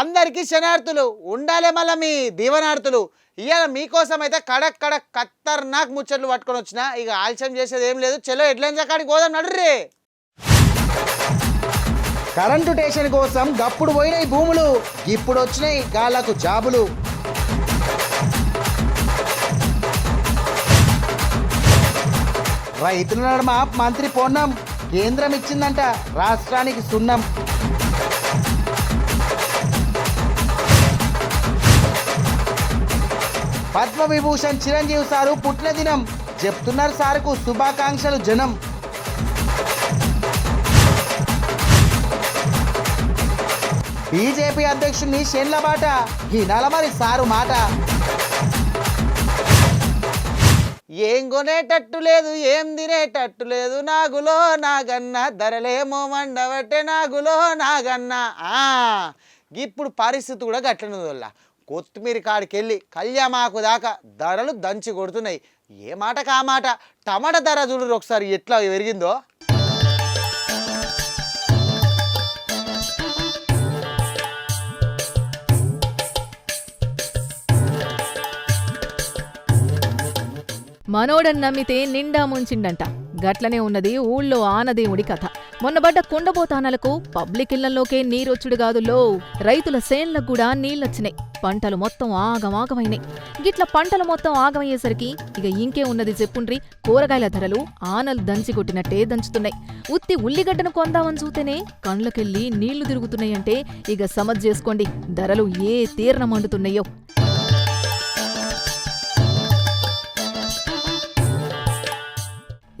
అందరికీ శనార్థులు ఉండాలే మళ్ళీ మీ దీవనార్థులు. ఇవాళ మీకోసం అయితే కడక్ కడక్ ఖతర్నాక్ ముచ్చట్లు పట్టుకొని వచ్చిన. ఇక ఆలస్యం చేసేది ఏం లేదు. చెలో ఎడ్లైన్ కాడికి పోదాం నడుర్రే. కరెంటు స్టేషన్ కోసం గప్పుడు పోయినాయి భూములు. ఇప్పుడు వచ్చినాయి గాళ్ళకు జాబులు. రైతుల నడమ మంత్రి పొన్నం. కేంద్రం ఇచ్చిందంట. రాష్ట్రానికి సున్నం. పద్మవిభూషణ్ చిరంజీవి సారు పుట్టినదినం. చెప్తున్నారు సార్కు శుభాకాంక్షలు జనం. బీజేపీ అధ్యక్షుడిని షెన్ల బాట ఈ నలమరి సారు మాట. ఏం కొనేటట్టు లేదు ఏం తినేటట్టు లేదు. నాగులో నాగన్న ధరలేమో మండబట్టే నాగులో నాగన్న. ఇప్పుడు పరిస్థితి కూడా గట్లనే కొత్తిమీర కాడికి వెళ్ళి కళ్యామాకు దాకా ధరలు దంచి కొడుతున్నాయి. ఏ మాట కా మాట? టమాటా ధర చూడరు ఒకసారి ఎట్లా పెరిగిందో. మనోడని నమ్మితే నిండా ముంచిండంట. గట్లనే ఉన్నది ఊళ్ళో ఆనదేవుడి కథ. మొన్నబడ్డ కుండబోతానలకు పబ్లిక్ ఇళ్ళలోకే నీరొచ్చుడు కాదులో రైతుల సేన్లకు కూడా నీళ్ళొచ్చినాయి. పంటలు మొత్తం ఆగమాగమైనాయి గిట్ల పంటలు మొత్తం ఆగమయ్యేసరికి ఇక ఇంకే ఉన్నది చెప్పుండ్రి కూరగాయల ధరలు ఆనలు దంచి కొట్టినట్టే దంచుతున్నాయి. ఉత్తి ఉల్లిగడ్డను కొందామని చూతేనే కండ్లకెళ్ళి నీళ్ళు తిరుగుతున్నాయంటే ఇక సమజ్ చేసుకోండి ధరలు ఏ తీర్న మండుతున్నాయో.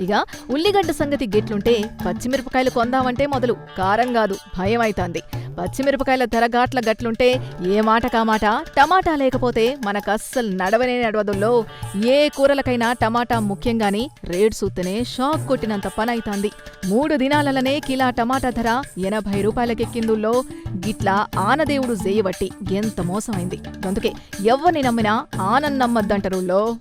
ఇక ఉల్లిగడ్డ సంగతి గిట్లుంటే పచ్చిమిరపకాయలు కొందామంటే మొదలు. కారం కాదు భయం అవుతుంది పచ్చిమిరపకాయల ధర గాట్ల గట్లుంటే ఏ మాట? కామాట టమాటా లేకపోతే మనకస్సలు నడవనే నడవదుల్లో ఏ కూరలకైనా టమాటా ముఖ్యంగాని రేట్ సూత్తనే షాక్ కొట్టినంత పనైతాంది. మూడు దినాలనే కిలా టమాటా ధర ఎనభై రూపాయలకెక్కిందుల్లో. గిట్లా ఆనదేవుడు జేయబట్టి ఎంత మోసమైంది. అందుకే ఎవ్వని నమ్మినా ఆనన్ నమ్మద్దంటరుల్లో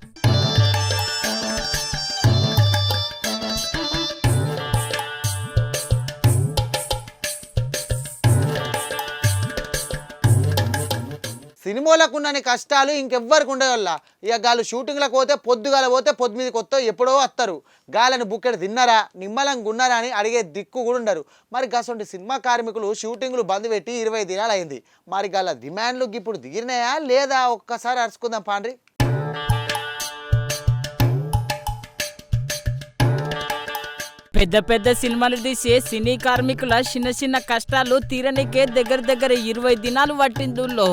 సినిమాలకు కష్టాలు ఇంకెవ్వరికి ఉండేవాళ్ళ ఇక గాలు షూటింగ్లకు పోతే పొద్దుగాల పోతే పొద్దు మీదకి వస్తే ఎప్పుడో వస్తారు. గాలను బుక్కెడు తిన్నారా నిమ్మలంగా ఉన్నారా అని అడిగే దిక్కు కూడా ఉండరు. మరి కాసంటి సినిమా కార్మికులు షూటింగ్లు బంద్ పెట్టి ఇరవై దినాలు అయింది మరి గాల డిమాండ్లు ఇప్పుడు దిగినాయా లేదా ఒక్కసారి అరుచుకుందాం పాండ్రి. పెద్ద పెద్ద సినిమాలు తీసే సినీ కార్మికుల చిన్న చిన్న కష్టాలు తీరనికే దగ్గర దగ్గర ఇరవై దినాలు పట్టిందుల్లో.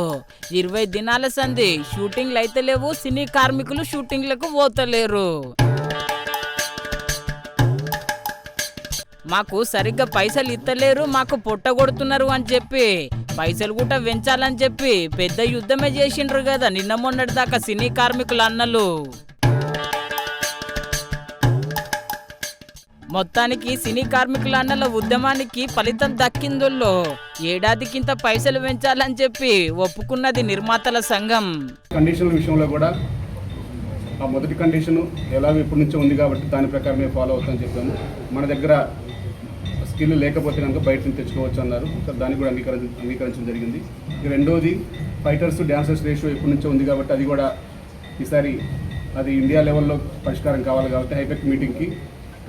ఇరవై దినాల సంధి షూటింగ్లు అయితే లేవు సినీ కార్మికులు షూటింగ్లకు పోతలేరు. మాకు సరిగ్గా పైసలు ఇత్తలేరు మాకు పొట్ట కొడుతున్నారు అని చెప్పి పైసలు కూడా పెంచాలని చెప్పి పెద్ద యుద్ధమే చేసిండ్రు కదా నిన్న మొన్నటి దాకా సినీ కార్మికులు అన్నలు. మొత్తానికి సినీ కార్మికుల అన్నల ఉద్యమానికి ఫలితం దక్కిందుల్లో ఏడాదికింత పైసలు పెంచాలని చెప్పి ఒప్పుకున్నది నిర్మాతల సంఘం. కండిషన్ల విషయంలో కూడా ఆ మొదటి కండిషన్ ఎలాగో ఇప్పటి నుంచో ఉంది కాబట్టి దాని ప్రకారమే ఫాలో అవుతామని చెప్పాము. మన దగ్గర స్కిల్ లేకపోతే కనుక బయట నుంచి తెచ్చుకోవచ్చు అన్నారు. సో దాన్ని కూడా అంగీకరించ అంగీకరించడం జరిగింది. రెండోది ఫైటర్స్ డ్యాన్సర్స్ రేషియో ఎప్పటి నుంచో ఉంది కాబట్టి అది కూడా ఈసారి అది ఇండియా లెవెల్లో పరిష్కారం కావాలి కాబట్టి హైటెక్ మీటింగ్కి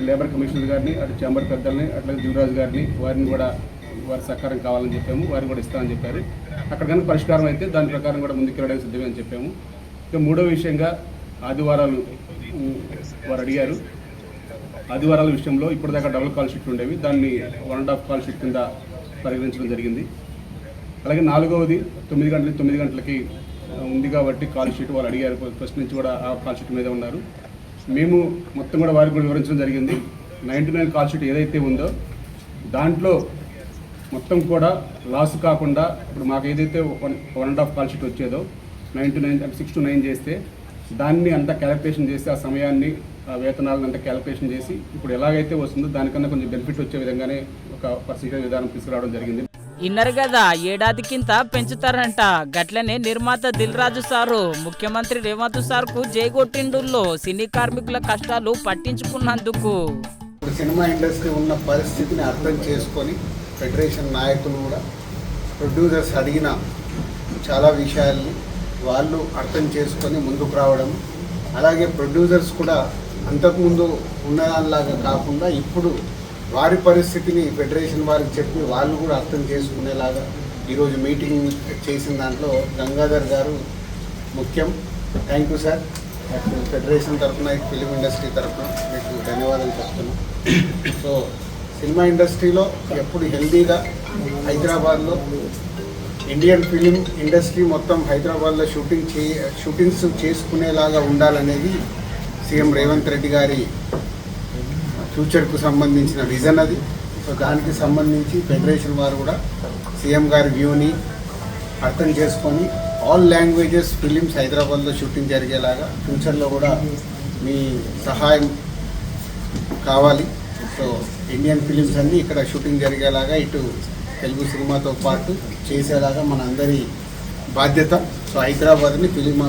లేబర్ కమిషనర్ గారిని అటు చేంబర్ పెద్దల్ని అట్లాగే దివరాజు గారిని వారిని కూడా వారి సహకారం కావాలని చెప్పాము వారిని కూడా ఇస్తామని చెప్పారు. అక్కడ కనుక పరిష్కారం అయితే దాని ప్రకారం కూడా ముందుకు వెళ్ళడానికి సిద్ధమే అని చెప్పాము. ఇక మూడో విషయంగా ఆదివారాలు వారు అడిగారు. ఆదివారాల విషయంలో ఇప్పటిదాకా డబుల్ కాల్ షీట్ ఉండేవి. దాన్ని one and half call sheet కింద పరిగణించడం జరిగింది. అలాగే నాలుగవది తొమ్మిది గంటలకి తొమ్మిది గంటలకి ఉంది కాబట్టి కాల్ షీట్ వాళ్ళు అడిగారు. ఫస్ట్ నుంచి కూడా ఆ కాల్ షీట్ మీద ఉన్నారు. మేము మొత్తం కూడా వారికి కూడా వివరించడం జరిగింది. నైంటీ నైన్ కాల్ షీట్ ఏదైతే ఉందో దాంట్లో మొత్తం కూడా లాస్ కాకుండా ఇప్పుడు మాకు ఏదైతే one one and half call sheet వచ్చేదో nine to nine అంటే సిక్స్ టు నైన్ చేస్తే దాన్ని అంతా క్యాలిక్యులేషన్ చేసి ఆ సమయాన్ని ఆ వేతనాలను అంతా క్యాలిక్యులేషన్ చేసి ఇప్పుడు ఎలాగైతే వస్తుందో దానికన్నా కొంచెం బెనిఫిట్ వచ్చే విధంగానే ఒక పర్సంటేజ్ విధానం తీసుకురావడం జరిగింది. ఇన్నర్ కదా ఏడాదికింత పెంచుతారంట. గట్లనే నిర్మాత దిల్ రాజు సారు ముఖ్యమంత్రి రేవంత్ సార్కు జైగొట్టిండుల్లో సినీ కార్మికుల కష్టాలు పట్టించుకున్నందుకు. ఇప్పుడు సినిమా ఇండస్ట్రీ ఉన్న పరిస్థితిని అర్థం చేసుకొని ఫెడరేషన్ నాయకులు కూడా ప్రొడ్యూసర్స్ అడిగిన చాలా విషయాల్ని వాళ్ళు అర్థం చేసుకొని ముందుకు రావడం. అలాగే ప్రొడ్యూసర్స్ కూడా అంతకుముందు ఉన్నదానిలాగా కాకుండా ఇప్పుడు వారి పరిస్థితిని ఫెడరేషన్ వారికి చెప్పి వాళ్ళు కూడా అర్థం చేసుకునేలాగా ఈరోజు మీటింగ్ చేసిన దాంట్లో గంగాధర్ గారు ముఖ్యం. థ్యాంక్ యూ సార్ అటు ఫెడరేషన్ తరఫున ఫిలిం ఇండస్ట్రీ తరఫున మీకు ధన్యవాదాలు చెప్తున్నాం. సో సినిమా ఇండస్ట్రీలో ఎప్పుడు హెల్దీగా హైదరాబాద్లో ఇండియన్ ఫిలిం ఇండస్ట్రీ మొత్తం హైదరాబాద్లో షూటింగ్ చే షూటింగ్స్ చేసుకునేలాగా ఉండాలనేది సీఎం రేవంత్ రెడ్డి గారి ఫ్యూచర్కు సంబంధించిన విజన్ అది. సో దానికి సంబంధించి ఫెడరేషన్ వారు కూడా సీఎం గారి వ్యూని అర్థం చేసుకొని ఆల్ లాంగ్వేజెస్ ఫిలిమ్స్ హైదరాబాద్లో షూటింగ్ జరిగేలాగా ఫ్యూచర్లో కూడా మీ సహాయం కావాలి. సో ఇండియన్ ఫిలిమ్స్ అన్నీ ఇక్కడ షూటింగ్ జరిగేలాగా ఇటు తెలుగు సినిమాతో పాటు చేసేలాగా మన అందరి బాధ్యత. సో హైదరాబాద్ని ఫిలిం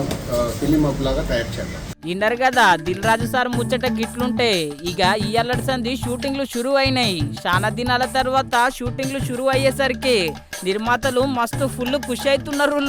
ఫిలిం హబ్ లాగా తయారు చేద్దాం. విన్నారు కదా దిల్ రాజు సార్ ముచ్చట గిట్లుంటే ఇక ఈ అల్లడి సంది షూటింగ్లు షురు అయినాయి చాలా దినాల తర్వాత షూటింగ్లు షురు అయ్యేసరికి నిర్మాతలు మస్తు ఫుల్ ఖుషి అవుతున్నారు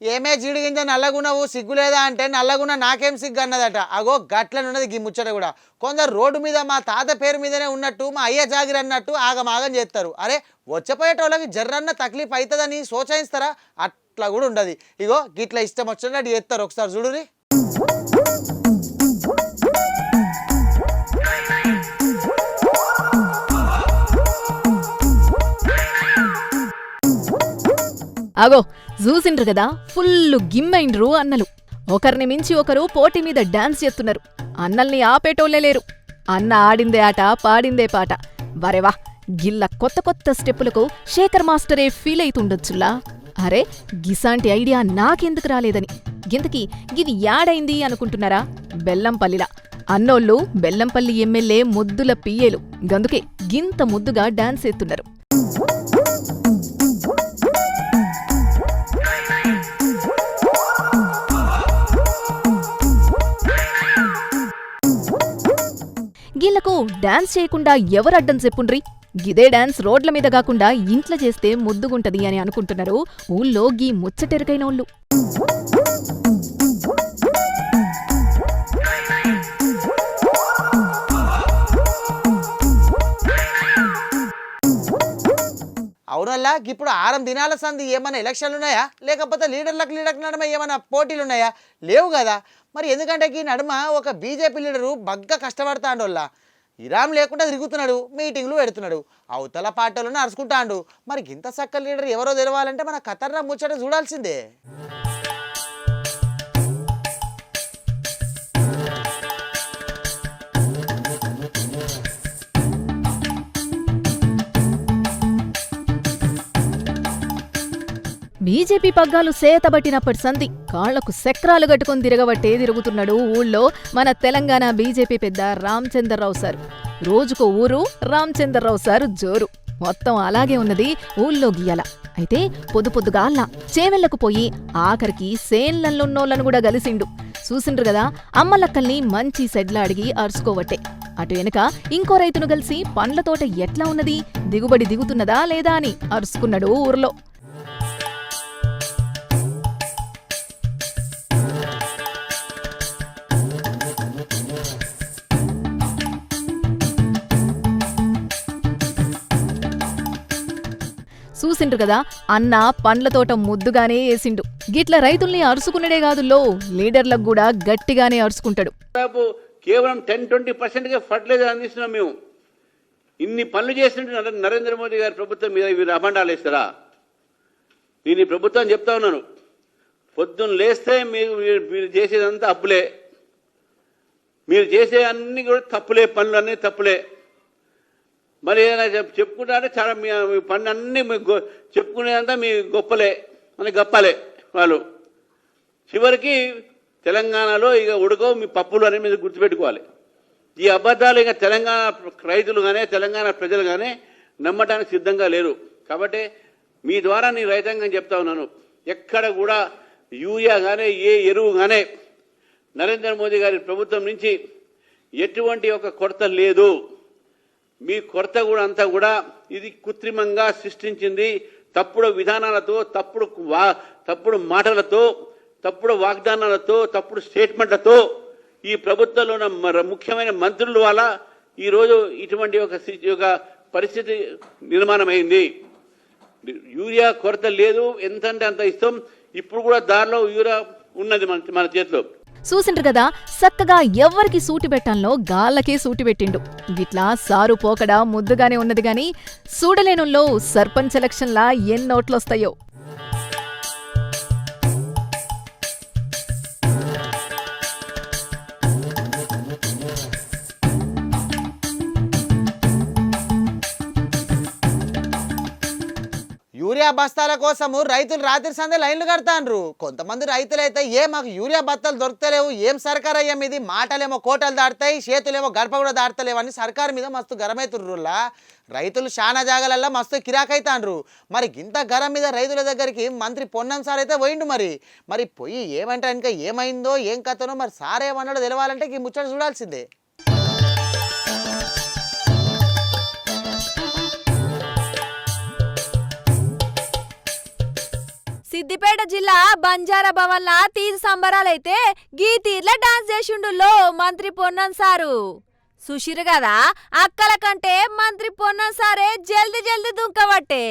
ఏమే జీడిగింజ నల్లగున్నవు సిగ్గులేదా అంటే నల్లగున్న నాకేం సిగ్గు అన్నదట అగో గట్లనున్నది గీ ముచ్చట కూడా. కొందరు రోడ్డు మీద మా తాత పేరు మీదనే ఉన్నట్టు మా అయ్య జాగిరి అన్నట్టు ఆగమాగం చేస్తారు. అరే వచ్చపోయేటోళ్ళకి జర్రన్న తక్లీఫ్ అవుతుందని సోచాయిస్తారా? అట్లా కూడా ఉండదు. ఇగో గిట్ల ఇష్టం వచ్చినట్టు చేస్తారు. ఒకసారి చూడురి అగో చూసిండ్రు కదా ఫుల్ గిమ్మైండ్రు అన్నలు. ఒకరిని మించి ఒకరు పోటీ మీద డాన్స్ చేస్తున్నారు. అన్నల్ని ఆపేటోళ్ళే లేరు. అన్న ఆడిందే ఆట పాడిందే పాట. వరెవా గిల్ల కొత్త కొత్త స్టెప్పులకు శేఖర్ మాస్టరే ఫీల్ అవుతుండొచ్చులా అరే గిసాంటి ఐడియా నాకెందుకు రాలేదని? గింతకి గిది యాడైంది అనుకుంటున్నారా? బెల్లంపల్లిలా. అన్నోళ్ళు బెల్లంపల్లి ఎమ్మెల్యే ముద్దుల పియ్యేలు గందుకే గింత ముద్దుగా డాన్స్ ఎత్తున్నారు డాన్స్ చేయకుండా ఎవరు అడ్డం చెప్పుండ్రి? గిదే డాన్స్ రోడ్ల మీద కాకుండా ఇంట్లో చేస్తే ముద్దుగుంటది అని అనుకుంటున్నారు ఊళ్ళో గీ ముచ్చటెరుకైన వాళ్ళు. అవునల్లా ఇప్పుడు ఆరం దినాల సంది ఏమైనా ఎలక్షన్లు ఉన్నాయా లేకపోతే లీడర్లకు లీడర్లకు నడుమ ఏమైనా పోటీలు ఉన్నాయా లేవు కదా. మరి ఎందుకంటే ఈ నడుమ ఒక బీజేపీ లీడరు బగ్గా కష్టపడతాండోళ్ళ ఇరామ్ లేకుండా తిరుగుతున్నాడు మీటింగ్లు పెడుతున్నాడు అవతల పార్టీలను అరుచుకుంటాడు. మరి ఇంత సక్క లీడర్ ఎవరో తెలవాలంటే మన ఖతర్నా ముచ్చట చూడాల్సిందే. బీజేపీ పగ్గాలు సేతబట్టినప్పటి సంధి. కాళ్ళకు చక్రాలు కట్టుకుని తిరగబట్టే తిరుగుతున్నాడు ఊళ్ళో మన తెలంగాణ బీజేపీ పెద్ద రామచంద్రరావు సార్. రోజుకో ఊరు రామచంద్రరావు సార్ జోరు. మొత్తం అలాగే ఉన్నది ఊళ్ళో గీయాల అయితే పొద్దు పొద్దుగాల్లా చేవెళ్ళకు పోయి ఆఖరికి సేన్లన్నున్నోళ్ళను కూడా కలిసిండు. చూసిండ్రు కదా అమ్మలక్కల్ని మంచి సెడ్ల అడిగి అరుచుకోవట్టే అటు వెనుక ఇంకో రైతును కలిసి పండ్ల తోట ఎట్లా ఉన్నది? దిగుబడి దిగుతున్నదా లేదా అని అరుచుకున్నాడు ఊర్లో. చూసిండ్రు కదా అన్న పండ్ల తోట ముద్దుగానే వేసిండు గిట్ల రైతుల్ని అరుచుకున్నడే కాదుల్లో లీడర్లకు కూడా గట్టిగానే అరుచుకుంటాడు కేవలం టెన్ ట్వంటీ పర్సెంట్గా ఫర్టిలైజర్ అందిస్తున్నాం మేము. ఇన్ని పనులు చేసినట్టు నరే- నరేంద్ర మోదీ గారి ప్రభుత్వం మీద మీరు అభండాలు వేస్తారా? నేను ఈ ప్రభుత్వం చెప్తా ఉన్నాను. పొద్దున్న లేస్తే మీరు మీరు- మీరు చేసేదంతా అప్పులే. మీరు చేసే అన్ని కూడా తప్పులే పనులు అన్నీ తప్పులే. మరి ఏదైనా చెప్పుకుంటారంటే చాలా మీ మీ పనులు అన్నీ మీ చెప్పుకునేదంతా మీ గొప్పలే అని గొప్పలే వాళ్ళు. చివరికి తెలంగాణలో ఇక ఉడకవు మీ పప్పులు అని మీరు గుర్తుపెట్టుకోవాలి. ఈ అబద్ధాలు ఇక తెలంగాణ రైతులు కానీ తెలంగాణ ప్రజలు కానీ నమ్మటానికి సిద్ధంగా లేరు. కాబట్టి మీ ద్వారా నేను రైతాంగం చెప్తా ఉన్నాను. ఎక్కడ కూడా యూరియా కానీ ఏ ఎరువు కానీ నరేంద్ర మోదీ గారి ప్రభుత్వం నుంచి ఎటువంటి ఒక కొరత లేదు. మీ కొరత కూడా అంతా కూడా ఇది కృత్రిమంగా సృష్టించింది. తప్పుడు విధానాలతో తప్పుడు వా తప్పుడు మాటలతో తప్పుడు వాగ్దానాలతో తప్పుడు స్టేట్మెంట్లతో ఈ ప్రభుత్వంలో ఉన్న మర- ముఖ్యమైన మంత్రుల వల్ల ఈరోజు ఇటువంటి ఒక ఒక పరిస్థితి నిర్మాణమైంది. యూరియా కొరత లేదు ఎంతంటే అంత ఇస్తాం. ఇప్పుడు కూడా దారిలో యూరియా ఉన్నది మన మన చేతిలో. చూసిండ్రు కదా చక్కగా ఎవ్వరికి సూటి పెట్టాలనో గాళ్ళకే సూటి పెట్టిండు. గిట్లా సారు పోకడ ముద్దుగానే ఉన్నది గాని సూడలేనుల్లో సర్పంచ్ ఎలక్షన్లా ఎన్నోట్లొస్తాయో. యూరియా బస్తాల కోసము రైతులు రాత్రి సందే లైన్లు కడతాండ్రు. కొంతమంది రైతులు అయితే ఏ మాకు యూరియా బస్తాలు దొరకలేవు ఏం సర్కార్ అయ్యా మీది? మాటలేమో కోటలు దాడతాయి చేతులేమో గడప కూడా దాడతలేవు అని సర్కార్ మీద మస్తు గరమైతుర్రులా రైతులు చాలా జాగాలల్లో మస్తు కిరాకైతాండ్రు. మరి ఇంత గరం మీద రైతుల దగ్గరికి మంత్రి పొన్నం సార్ అయితే పోయిండు మరి. మరి పోయి ఏమంటే ఇంకా ఏమైందో ఏం కథనో మరి సారేమన్నాడో తెలవాలంటే ఈ ముచ్చట చూడాల్సిందే. సిద్దిపేట జిల్లా బంజారా భవన్ల తీరు సంబరాలైతే గీ తీర్ల డాన్స్ చేసిండుల్లో మంత్రి పొన్నం సారు. సుషిరు కదా అక్కల కంటే మంత్రి పొన్నం సారే జల్ది జల్ది దుంకబట్టే.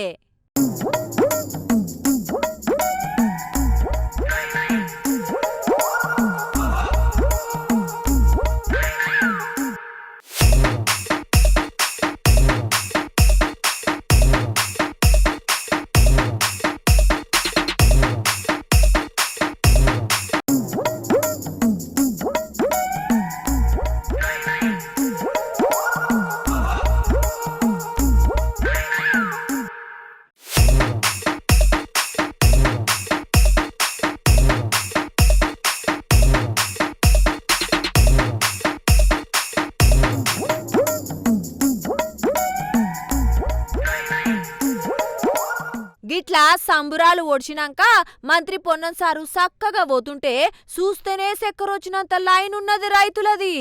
పొడిచినాక మంత్రి పొన్నం సారు చక్కగా పోతుంటే చూస్తేనే సెక్కరొచ్చినంత లైన్ ఉన్నది రైతులది.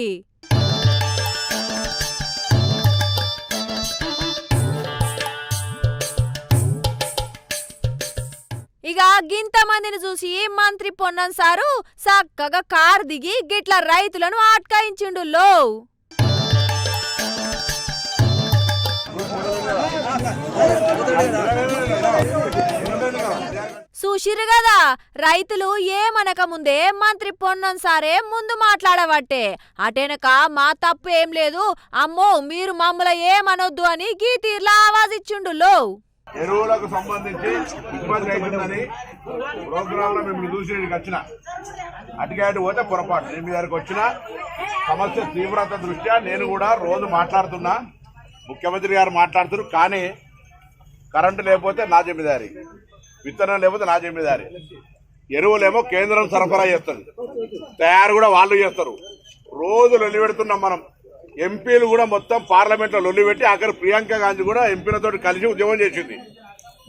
ఇక గింత మందిని చూసి మంత్రి పొన్నం సారు చక్కగా కారు దిగి గిట్ల రైతులను ఆట్కాయించిండు లో. చూసిరు గదా రైతులు ఏమనక ముందే మంత్రి పొన్నం సారే ముందు మాట్లాడవట్టే. అటెనక మా తప్పు ఏం లేదు అమ్మో మీరు మమ్మల ఏమనొద్దు అని గీతీర్లా ఆవాజ్ ఇచ్చిండు ఎరువులకు సంబంధించి ఇబ్బంది అవుతుందని ప్రోగ్రామ్లో మిమ్మల్ని చూసి వచ్చిన. అటుగాడు పోతే పొరపాటు. నేను మీ దగ్గరకు వచ్చిన. సమస్య తీవ్రత దృష్ట్యా నేను కూడా రోజు మాట్లాడుతున్నా. ముఖ్యమంత్రి గారు మాట్లాడుతున్నారు కానీ కరెంటు లేకపోతే నా జమీదారి. విత్తనం లేకపోతే నా జమీదారి ఎరువులేమో కేంద్రం సరఫరా చేస్తుంది. తయారు కూడా వాళ్ళు చేస్తారు. రోజు లొల్లి పెడుతున్నాం మనం. ఎంపీలు కూడా మొత్తం పార్లమెంట్లో లొల్లి పెట్టి అక్కడ ప్రియాంక గాంధీ కూడా ఎంపీలతో కలిసి ఉద్యమం చేసింది.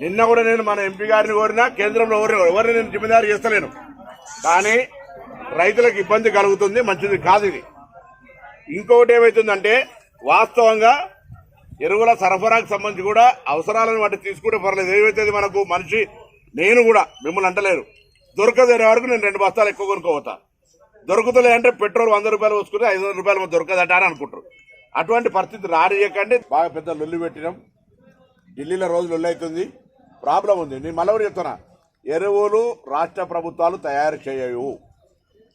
నిన్న కూడా నేను మన ఎంపీ గారిని కోరినా కేంద్రంలో ఎవరిని ఎవరిని నేను జిమ్మెదారు చేస్తలేను. కానీ రైతులకు ఇబ్బంది కలుగుతుంది మంచిది కాదు ఇది. ఇంకొకటి ఏమవుతుందంటే వాస్తవంగా ఎరువుల సరఫరాకు సంబంధించి కూడా అవసరాలను వాటి తీసుకుంటే పర్లేదు. ఏమైతుంది మనకు? మనిషి నేను కూడా మిమ్మల్ని అంటలేరు దొరకదేరే వరకు నేను రెండు బస్తాలు ఎక్కువ కొనుక్కోవతా దొరుకుతలే అంటే పెట్రోల్ వంద రూపాయలు వస్తుంది ఐదు వందల రూపాయలు దొరకదట అని అనుకుంటారు. అటువంటి పరిస్థితి రానియకండి. బాగా పెద్ద లొల్లి పెట్టినాం. ఢిల్లీలో రోజు లొల్లి అవుతుంది. ప్రాబ్లం ఉంది. నేను మళ్ళీ చెప్తున్నా. ఎరువులు రాష్ట్ర ప్రభుత్వాలు తయారు చేయవు.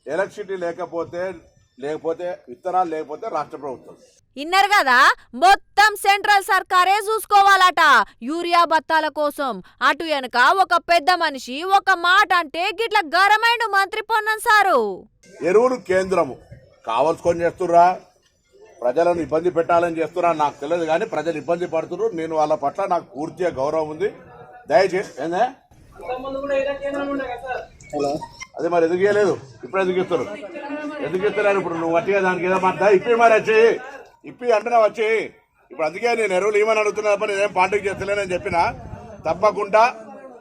ఎలక్ట్రిసిటీ లేకపోతే లేకపోతే విత్తనాలు లేకపోతే రాష్ట్ర ప్రభుత్వం. ఇన్నర్ కదా? మొత్తం సెంట్రల్ సర్కారే చూసుకోవాలట. యూరియా బత్తాల కోసం. అటు వెనక ఒక పెద్ద మనిషి ఒక మాట అంటే గిట్ల గరమైండు మంత్రి పొన్నం సారు. ఎరువులు కేంద్రము. కావలసుకొని చేస్తుర్రా. ప్రజలను ఇబ్బంది పెట్టాలని చేస్తున్నా నాకు తెలియదు కానీ ప్రజలు ఇబ్బంది పడుతున్నారు నేను వాళ్ళ పట్ల నాకు పూర్తిగా గౌరవం ఉంది. దయచేసి ఏందే? అదే మరి ఎందుకు ఇప్పుడు ఎందుకు ఇస్తారు ఎందుకు ఇప్పుడు? నువ్వు వట్టిగా దానికి ఏదో మాట ఇప్పి మరి వచ్చి. ఇప్పి అంటున్నా వచ్చి. ఇప్పుడు అందుకే నేను ఎరువులు ఏమని అడుగుతున్నా తప్ప నేనేం పాంటికి చేస్తలేనని చెప్పిన. తప్పకుండా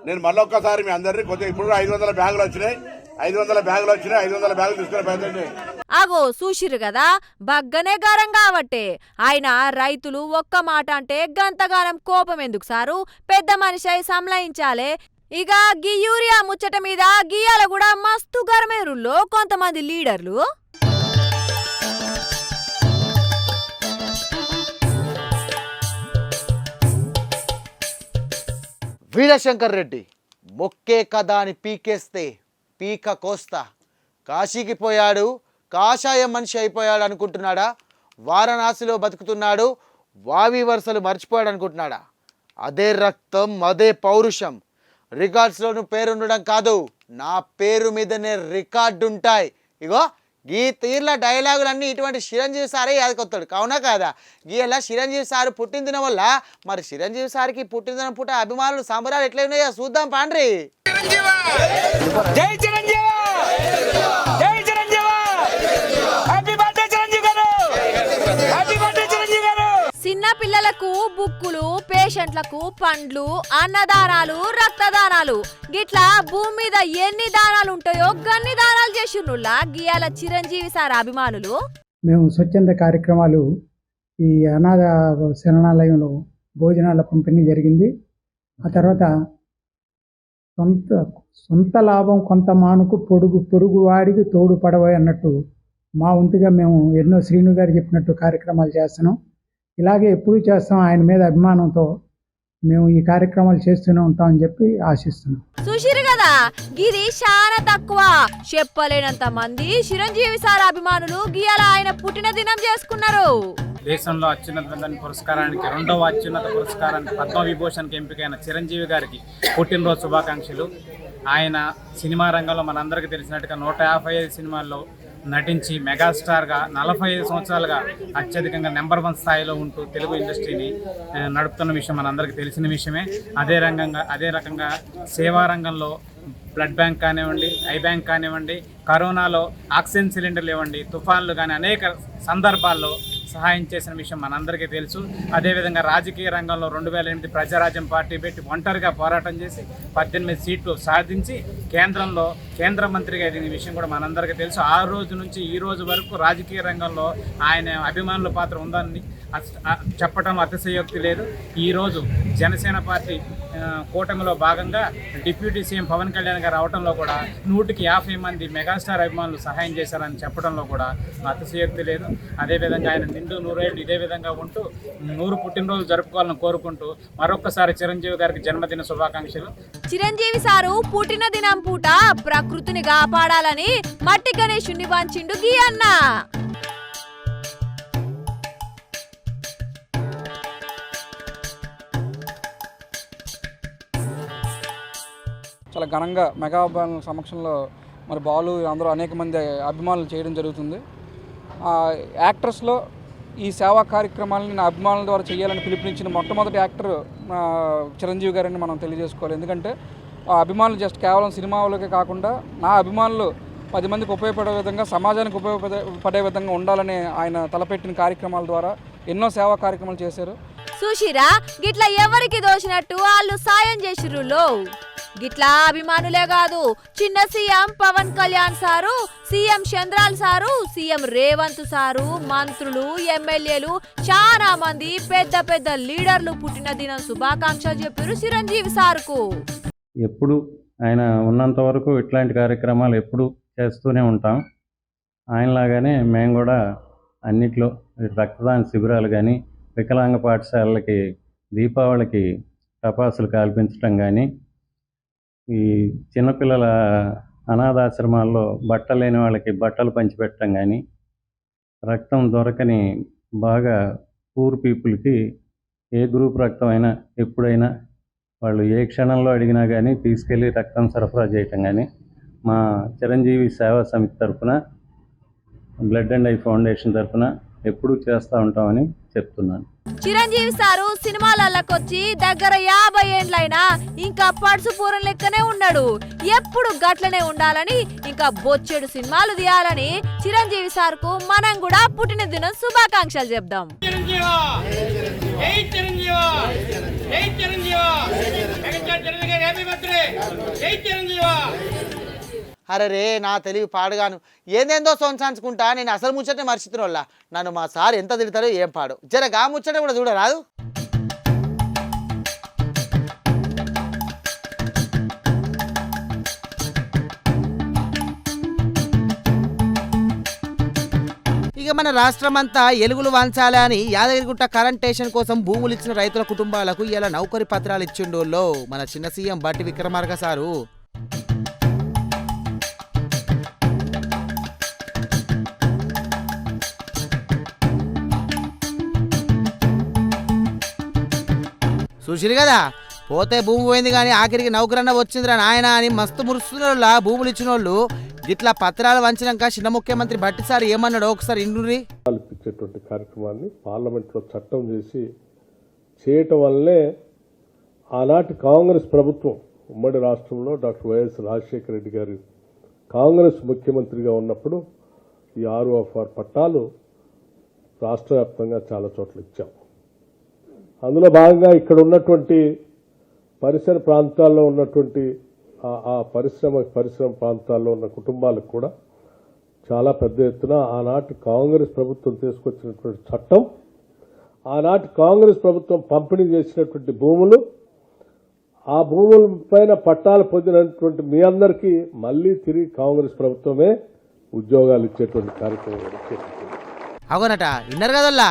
నేను మళ్ళొక్కసారి మీ అందరినీ కొద్దిగా ఇప్పుడు ఐదు వందల బ్యాగులు వచ్చినాయి. ఐదు వందల బ్యాగులు వచ్చినాయి ఐదు వందల బ్యాగులు తీసుకునే ప్రయత్నం అగో చూసిరు కదా? బగ్గనే గారం కాబట్టే. ఆయన రైతులు ఒక్క మాట అంటే గంతగానం కోపం ఎందుకు సారు? పెద్ద మనిషి అయి సంలయించాలే. ఇక గీ యూరియా ముచ్చట మీద గీయాల కూడా మస్తు గరమేరుల్లో కొంతమంది లీడర్లు. వీరశంకర్ రెడ్డి మొక్కే కదా అని పీకేస్తే పీక కోస్తా. కాశీకి పోయాడు కాషాయం మనిషి అయిపోయాడు అనుకుంటున్నాడా? వారణాసిలో బతుకుతున్నాడు వావి వరుసలు మర్చిపోయాడు అనుకుంటున్నాడా? అదే రక్తం అదే పౌరుషం. రికార్డ్స్లోను పేరుండడం కాదు నా పేరు మీదనే రికార్డు ఉంటాయి ఇగో గీ తీర్ల డైలాగులన్నీ ఇటువంటి చిరంజీవి సారే యాదకొస్తాడు కావునా కాదా? గీలా చిరంజీవి సారు పుట్టినదినం వల్ల మరి చిరంజీవి సార్కి పుట్టిన పుట్ట అభిమానులు సంబరాలు ఎట్లా ఉన్నాయో చూద్దాం పాండ్రి. జై చిరంజీవి! జై చిరంజీవి! హ్యాపీ బర్త్డే చిరంజీవి గారు! హ్యాపీ చిరంజీవి చిన్న పిల్లలకు బుక్కులు పేషెంట్లకు పండ్లు అన్నదానాలు రక్తదానాలు. గిట్లా భూమి మీద ఎన్ని దానాలు ఉంటాయో గన్ని దానాలు చేసిండ్రులా గియాల చిరంజీవి సార్ అభిమానులు? మేము స్వచ్ఛంద కార్యక్రమాలు ఈ అనాథ శరణాలయంలో భోజనాల పంపిణీ జరిగింది. ఆ తర్వాత సొంత సొంత లాభం కొంత మానుకు పొడుగు పొరుగు వాడికి తోడు పడవ అన్నట్టు మా వంతుగా మేము ఎన్నో శ్రీను గారు చెప్పినట్టు కార్యక్రమాలు చేస్తున్నాం. ఇలాగే ఎప్పుడు చేస్తాం ఆయన మీద అభిమానంతో మేము ఈ కార్యక్రమాలు చేస్తూనే ఉంటామని చెప్పి ఆశిస్తున్నాం. చూసిరు కదా? గిది చాలా తక్కువ. చెప్పలేనంత మంది చిరంజీవి సార్ అభిమానులు గియాల ఆయన పుట్టిన దినం చేసుకున్నారు. దేశంలో అత్యున్నత పురస్కారానికి రెండవ అత్యున్నత పురస్కారానికి పద్మవిభూషణ్కి ఎంపికైన చిరంజీవి గారికి పుట్టినరోజు శుభాకాంక్షలు. ఆయన సినిమా రంగంలో మనందరికీ తెలిసినట్టుగా నూట యాభై ఐదు సినిమాల్లో నటించి మెగాస్టార్గా నలభై ఐదు సంవత్సరాలుగా అత్యధికంగా నెంబర్ వన్ స్థాయిలో ఉంటూ తెలుగు ఇండస్ట్రీని నడుపుతున్న విషయం మనందరికీ తెలిసిన విషయమే. అదే రంగంగా అదే రకంగా సేవా రంగంలో బ్లడ్ బ్యాంక్ కానివ్వండి ఐ బ్యాంక్ కానివ్వండి కరోనాలో ఆక్సిజన్ సిలిండర్లు ఇవ్వండి తుఫాన్లు కానీ అనేక సందర్భాల్లో సహాయం చేసిన విషయం మనందరికీ తెలుసు. అదేవిధంగా రాజకీయ రంగంలో రెండు వేల ఎనిమిది ప్రజారాజ్యం పార్టీ పెట్టి ఒంటరిగా పోరాటం చేసి పద్దెనిమిది సీట్లు సాధించి కేంద్రంలో కేంద్ర మంత్రిగా ఎదిగిన విషయం కూడా మనందరికీ తెలుసు. ఆ రోజు నుంచి ఈ రోజు వరకు రాజకీయ రంగంలో ఆయన అభిమానుల పాత్ర ఉందని చెప్పడం అతిశయోక్తి లేదు. ఈరోజు జనసేన పార్టీ కూటమిలో భాగంగా డిప్యూటీ సీఎం పవన్ కళ్యాణ్ గారు అవడంలో కూడా నూటికి యాభై మంది మెగాస్టార్ అభిమానులు సహాయం చేశారని చెప్పడంలో కూడా అతిశయోక్తి లేదు. అదేవిధంగా ఆయన నిండు నూరేళ్ళు ఇదే విధంగా ఉంటూ నూరు పుట్టినరోజు జరుపుకోవాలని కోరుకుంటూ మరొకసారి చిరంజీవి గారికి జన్మదిన శుభాకాంక్షలు. చిరంజీవి సారు పుట్టిన దినం పూట ప్రకృతిని కాపాడాలని మట్టి గణేశుణ్ణి వాంచిండు గీ అన్న. చాలా ఘనంగా మెగా అభిమానుల సమక్షంలో మరి బాలు అందరూ అనేక మంది అభిమానులు చేయడం జరుగుతుంది. ఆ, యాక్టర్స్లో ఈ సేవా కార్యక్రమాలని నా అభిమానుల ద్వారా చేయాలని పిలుపునిచ్చిన మొట్టమొదటి యాక్టర్ చిరంజీవి గారని మనం తెలియజేసుకోవాలి. ఎందుకంటే ఆ అభిమానులు జస్ట్ కేవలం సినిమాలకే కాకుండా నా అభిమానులు పది మందికి ఉపయోగపడే విధంగా సమాజానికి ఉపయోగపడే పడే విధంగా ఉండాలని ఆయన తలపెట్టిన కార్యక్రమాల ద్వారా ఎన్నో సేవా కార్యక్రమాలు చేశారు. చూసిరా గిట్లా ఎవరికి దోచినట్టు వాళ్ళు సాయం చేసిర్రు లో? గిట్లా అభిమానులే కాదు చిన్న CM Pavan Kalyan sir CM చంద్రాల్ sir CM Revanth sir మంత్రులు ఎమ్మెల్యేలు చాలా మంది పెద్ద పెద్ద లీడర్లు పుట్టిన దినం శుభాకాంక్షలు చెప్పారు చిరంజీవి సార్కు. ఎప్పుడు ఆయన ఉన్నంత వరకు ఇట్లాంటి కార్యక్రమాలు ఎప్పుడు చేస్తూనే ఉంటాం. ఆయనలాగానే మేము కూడా అన్నిట్లో రక్తదాన శిబిరాలు కానీ వికలాంగ పాఠశాలలకి దీపావళికి టపాసులు కాల్పించడం కానీ ఈ చిన్నపిల్లల అనాథాశ్రమాల్లో బట్టలు లేని వాళ్ళకి బట్టలు పంచిపెట్టడం కానీ రక్తం దొరకని బాగా పూర్ పీపుల్కి ఏ గ్రూప్ రక్తం అయినా ఎప్పుడైనా వాళ్ళు ఏ క్షణంలో అడిగినా కానీ తీసుకెళ్ళి రక్తం సరఫరా చేయటం కానీ మా చిరంజీవి సేవా సమితి తరఫున బ్లడ్ అండ్ ఐ ఫౌండేషన్ తరఫున ఎప్పుడూ చేస్తూ ఉంటామని చెప్తున్నాను. చిరంజీవి సారు సినిమాలకొచ్చి దగ్గర యాభై ఏండ్లైనా ఇంకా పడుసు పూరం లెక్కనే ఉన్నాడు. ఎప్పుడు గట్లనే ఉండాలని ఇంకా బొచ్చెడు సినిమాలు తీయాలని చిరంజీవి సార్కు మనం కూడా పుట్టిన దినం శుభాకాంక్షలు చెప్దాం. అరే నా తెలివి పాడుగాను. ఏందేందో సొంచాంచుకుంటా నేను అసలు ముచ్చటే మర్చితున్న వాళ్ళ నన్ను మా సార్ ఎంత తిడతారో ఏం పాడు. జర గా ముచ్చట కూడా చూడరాదు ఇక మన రాష్ట్రం అంతా ఎలుగులు వంచాలి అని యాదగిరిగుట్ట కరెంట్ స్టేషన్ కోసం భూములు ఇచ్చిన రైతుల కుటుంబాలకు ఇలా నౌకరి పత్రాలు ఇచ్చిండోళ్ళో మన చిన్న సీఎం బట్టి విక్రమార్క సారు. చూసిరు కదా? పోతే భూమి పోయింది కానీ ఆఖరికి నౌకరన్న వచ్చిందిరా నాయన అని మస్తు మురుస్తున్న భూములు ఇచ్చిన వాళ్ళు ఇట్లా పత్రాలు వంచినాక చిన్న ముఖ్యమంత్రి భట్టి సార్ ఏమన్నాడు ఒకసారి ఇండ్రి ఇచ్చేటువంటి కార్యక్రమాన్ని పార్లమెంట్లో చట్టం చేసి చేయటం వల్లే ఆనాటి కాంగ్రెస్ ప్రభుత్వం ఉమ్మడి రాష్ట్రంలో డాక్టర్ వైఎస్ రాజశేఖర రెడ్డి గారు కాంగ్రెస్ ముఖ్యమంత్రిగా ఉన్నప్పుడు ఈ ఆరు ఆఫ్ ఆర్ పట్టాలు రాష్ట్ర వ్యాప్తంగా చాలా చోట్ల ఇచ్చాం. అందులో భాగంగా ఇక్కడ ఉన్నటువంటి పరిసర ప్రాంతాల్లో ఉన్నటువంటి ఆ- ఆ పరిశ్రమ పరిశ్రమ ప్రాంతాల్లో ఉన్న కుటుంబాలకు కూడా చాలా పెద్ద ఎత్తున ఆనాటి కాంగ్రెస్ ప్రభుత్వం తీసుకొచ్చినటువంటి చట్టం ఆనాటి కాంగ్రెస్ ప్రభుత్వం పంపిణీ చేసినటువంటి భూములు ఆ భూముల పైన పట్టాలు పొందినటువంటి మీ అందరికీ మళ్ళీ తిరిగి కాంగ్రెస్ ప్రభుత్వమే ఉద్యోగాలు ఇచ్చేటువంటి కార్యక్రమం కూడా అవునట విన్నారు కదల్లా?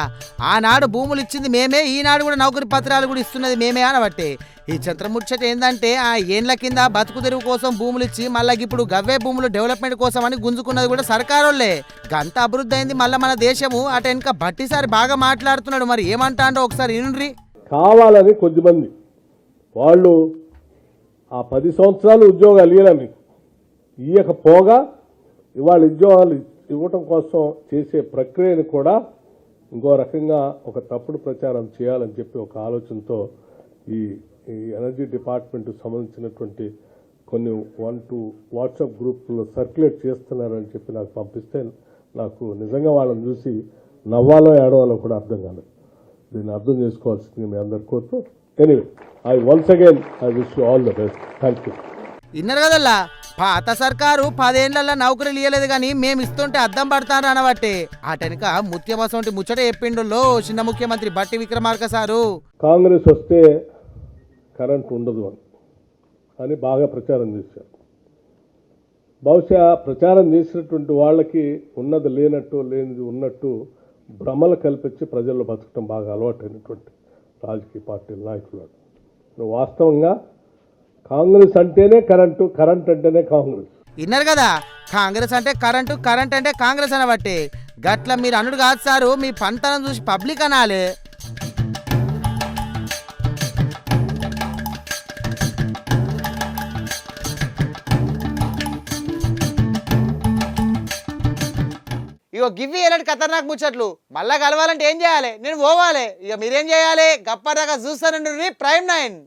ఆనాడు భూములు ఇచ్చింది మేమే ఈనాడు కూడా నౌకరి పత్రాలు కూడా ఇస్తున్నది మేమే అనబట్టే. ఈ చంద్రముచ్చట ఏంటంటే ఆ ఏండ్ల కింద బతుకు తెరువు కోసం భూములు ఇచ్చి మళ్ళీ ఇప్పుడు గవ్వే భూములు డెవలప్మెంట్ కోసం అని గుంజుకున్నది కూడా సర్కారోళ్ళే. గంత అభివృద్ధి అయింది మళ్ళీ మన దేశము. అట వెనుక బట్టిసారి బాగా మాట్లాడుతున్నాడు మరి ఏమంటాడో ఒకసారి వినుండ్రి? కావాలని కొద్దిమంది. వాళ్ళు ఆ పది సంవత్సరాలు ఉద్యోగాలు ఇవ్వలే మీకు ఇవ్వకపోగా ఇవాళ ఉద్యోగాలు ఇవ్వటం కోసం చేసే ప్రక్రియను కూడా ఇంకో రకంగా ఒక తప్పుడు ప్రచారం చేయాలని చెప్పి ఒక ఆలోచనతో ఈ ఈ ఎనర్జీ డిపార్ట్మెంట్కు సంబంధించినటువంటి కొన్ని వన్ టూ వాట్సాప్ గ్రూప్లో సర్క్యులేట్ చేస్తున్నారని చెప్పి నాకు పంపిస్తే నాకు నిజంగా వాళ్ళని చూసి నవ్వాలో ఏడవాలో కూడా అర్థం కాలేదు. దీన్ని అర్థం చేసుకోవాల్సింది మీ అందరు కోరుతూ. Anyway I once again I wish you all the best thank you విన్నారు కదల్లా? పాత సర్కారు పదేండ్ల నౌకరీలు ఇవ్వలేదు కానీ మేము ఇస్తుంటే అద్దం పడతాను అనబట్టే. అటెనక ముత్యమసంటి ముచ్చట చెప్పిండులో చిన్న ముఖ్యమంత్రి బట్టి విక్రమార్క సారు. కాంగ్రెస్ వస్తే కరెంట్ ఉండదు అని. అని బాగా ప్రచారం చేశారు. బహుశా ప్రచారం చేసినటువంటి వాళ్ళకి ఉన్నది లేనట్టు లేనిది ఉన్నట్టు భ్రమలు కల్పించి ప్రజల్లో బతకడం బాగా అలవాటైనటువంటి రాజకీయ పార్టీల నాయకులు వాస్తవంగా కాంగ్రెస్ అంటేనే కరెంటు కరెంట్ అంటేనే కాంగ్రెస్. విన్నారు కదా? కాంగ్రెస్ అంటే కరెంటు కరెంట్ అంటే కాంగ్రెస్ అనబట్టే. గట్ల మీరు అనుడు కాదు సారు మీ పంటను చూసి పబ్లిక్ అనాలి. ఇగో గివ్వి ఎలాంటి ఖతర్నాక్ ముచ్చట్లు? మళ్ళా కలవాలంటే ఏం చేయాలి? నేను పోవాలి. ఇక మీరేం చేయాలి? గప్పదాకా చూస్తానండి ప్రైమ్ నైన్.